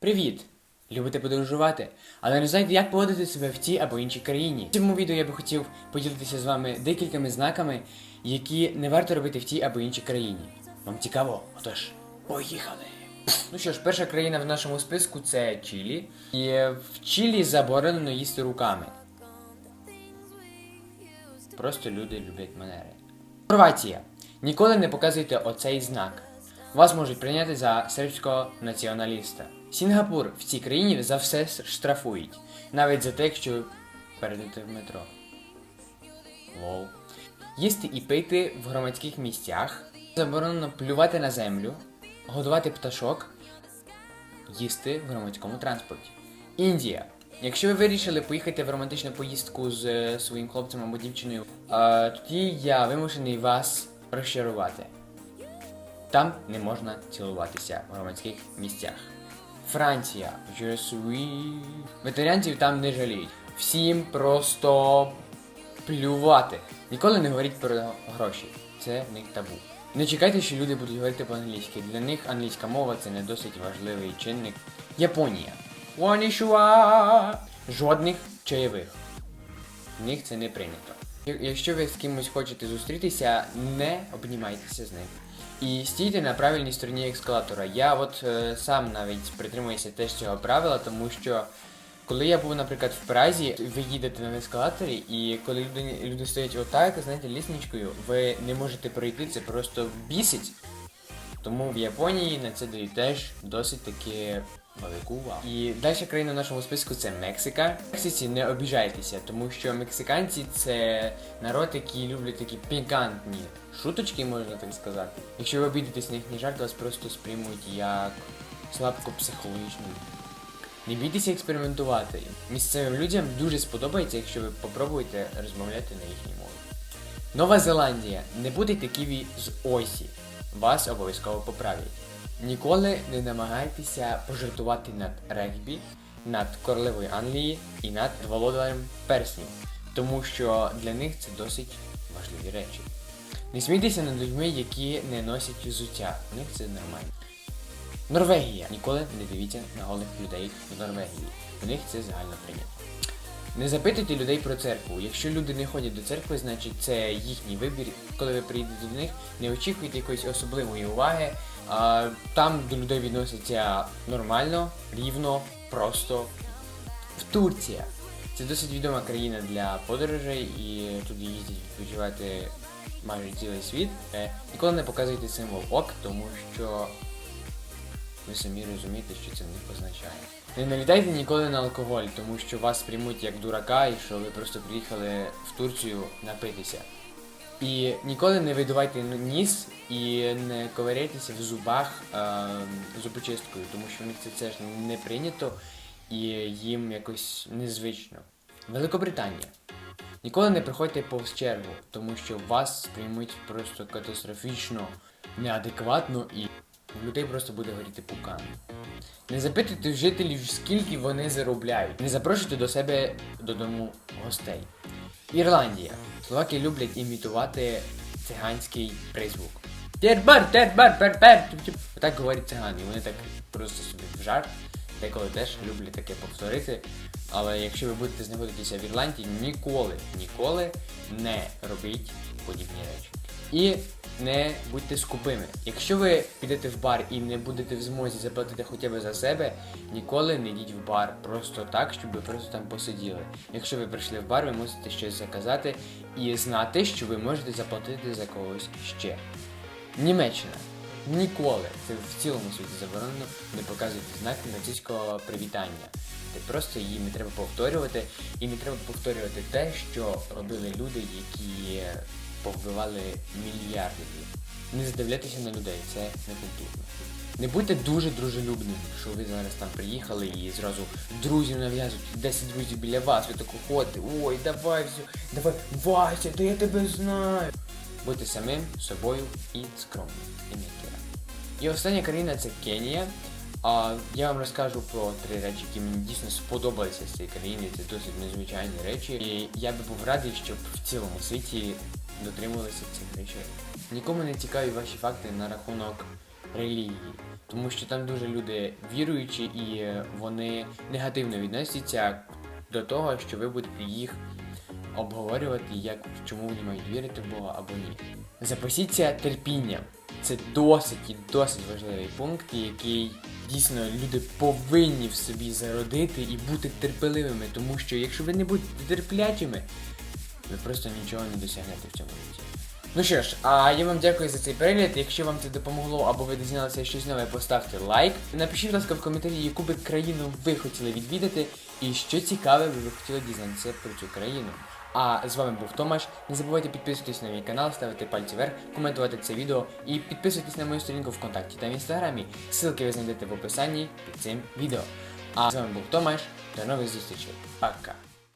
Привіт! Любите подорожувати, але не знаєте, як поводити себе в тій або іншій країні. В цьому відео я би хотів поділитися з вами декількома знаками, які не варто робити в тій або іншій країні. Вам цікаво? Отож, поїхали! Ну що ж, перша країна в нашому списку це Чилі. І в Чилі заборонено їсти руками. Просто люди люблять манери. Хорватія. Ніколи не показуйте оцей знак. Вас можуть прийняти за сербського націоналіста. Сінгапур в цій країні за все штрафують. Навіть за те, якщо перейдете в метро. Лол. Їсти і пити в громадських місцях. Заборонено плювати на землю, годувати пташок, їсти в громадському транспорті. Індія. Якщо ви вирішили поїхати в романтичну поїздку з е, своїм хлопцем або дівчиною, е, тоді я вимушений вас розчарувати. Там не можна цілуватися в громадських місцях. Франція. Ветеріанців там не жаліють. Всім просто плювати. Ніколи не говоріть про гроші. Це в них табу. Не чекайте, що люди будуть говорити по-англійськи. Для них англійська мова це не досить важливий чинник. Японія. Конішуа! Жодних чайових. В них це не прийнято. Якщо ви з кимось хочете зустрітися, не обнімайтеся з ним. І стійте на правильній стороні ескалатора. Я от е, сам навіть притримуюся теж цього правила, тому що коли я був, наприклад, в Празі, ви їдете на ескалаторі, і коли люди, люди стоять отак, знаєте, лісничкою, ви не можете пройти, це просто бісить. Тому в Японії на це дають теж досить таки велику. І далі країна в нашому списку це Мексика. Мексиці не обіжайтеся, тому що мексиканці це народ, який люблять такі пікантні шуточки, можна так сказати. Якщо ви обійдетесь на їхній жарт, вас просто сприймуть як слабко психологічну. Не бійтеся експериментувати. Місцевим людям дуже сподобається, якщо ви попробуєте розмовляти на їхній мові. Нова Зеландія. Не будете ківі з осі. Вас обов'язково поправлять. Ніколи не намагайтеся пожартувати над регбі, над королевою Англії і над володарем перснів, тому що для них це досить важливі речі. Не смійтеся над людьми, які не носять взуття. У них це нормально. Норвегія. Ніколи не дивіться на голих людей в Норвегії. У них це загально прийнято. Не запитуйте людей про церкву. Якщо люди не ходять до церкви, значить це їхній вибір. Коли ви приїдете до них, не очікуйте якоїсь особливої уваги. Там до людей відносяться нормально, рівно, просто. В Турція. Це досить відома країна для подорожей і туди їздять відпочивати майже цілий світ. Е, Ніколи не показуйте символ ок, тому що ви самі розумієте, що це не означає. Не налітайте ніколи на алкоголь, тому що вас приймуть як дурака і що ви просто приїхали в Турцію напитися. І ніколи не видувайте ніс і не ковиряйтеся в зубах е, зубочисткою, тому що в них це теж не прийнято і їм якось незвично. Великобританія. Ніколи не приходьте повз чергу, тому що вас сприймуть просто катастрофічно, неадекватно і в людей просто буде горіти пукан. Не запитуйте жителів, скільки вони заробляють. Не запрошуйте до себе додому гостей. Ірландія. Словаки люблять імітувати циганський призвук. Тербар, тербар, пер-пер. Отак говорять цигани. Вони так просто собі в жарт. Деколи теж люблять таке повторити. Але якщо ви будете знаходитися в Ірландії, ніколи, ніколи не робіть подібні речі. І не будьте скупими. Якщо ви підете в бар і не будете в змозі заплатити хоча б за себе, ніколи не йдіть в бар просто так, щоб ви просто там посиділи. Якщо ви прийшли в бар, ви мусите щось заказати і знати, що ви можете заплатити за когось ще. Німеччина. Ніколи, це в цілому світі заборонено, не показуйте знак нацистського привітання. Це просто її не треба повторювати, і не треба повторювати те, що робили люди, які повбивали мільярди. Не задивляйтеся на людей, це не культурно. Не будьте дуже дружелюбними, що ви зараз там приїхали і зразу друзів нав'язують, 10 друзів біля вас, ви тако ходите, ой, давай все, давай, Вася, та я тебе знаю. Будьте самим собою і скромним. І остання країна це Кенія. А я вам розкажу про три речі, які мені дійсно сподобалися з цієї країни. Це досить незвичайні речі. І я би був радий, щоб в цілому світі дотримувалися цих речей. Нікому не цікаві ваші факти на рахунок релігії. Тому що там дуже люди віруючі і вони негативно відносяться до того, що ви будете їх обговорювати, як чому вони мають вірити в Бога або ні. Запасіться терпінням. Це досить і досить важливий пункт, який дійсно люди повинні в собі зародити і бути терпеливими, тому що якщо ви не будете терплячими, ви просто нічого не досягнете в цьому житті. Ну що ж, а я вам дякую за цей перегляд. Якщо вам це допомогло або ви дізналися щось нове, поставте лайк. Напишіть, будь ласка, в коментарі, яку би країну ви хотіли відвідати, і що цікаве ви би хотіли дізнатися про цю країну. А з вами був Томаш. Не забувайте підписуватись на мій канал, ставити пальці вверх, коментувати це відео і підписуйтесь на мою сторінку ВКонтакті та в інстаграмі. Ссылки ви знайдете в описанні під цим відео. А з вами був Томаш. До нових зустрічей. Пока.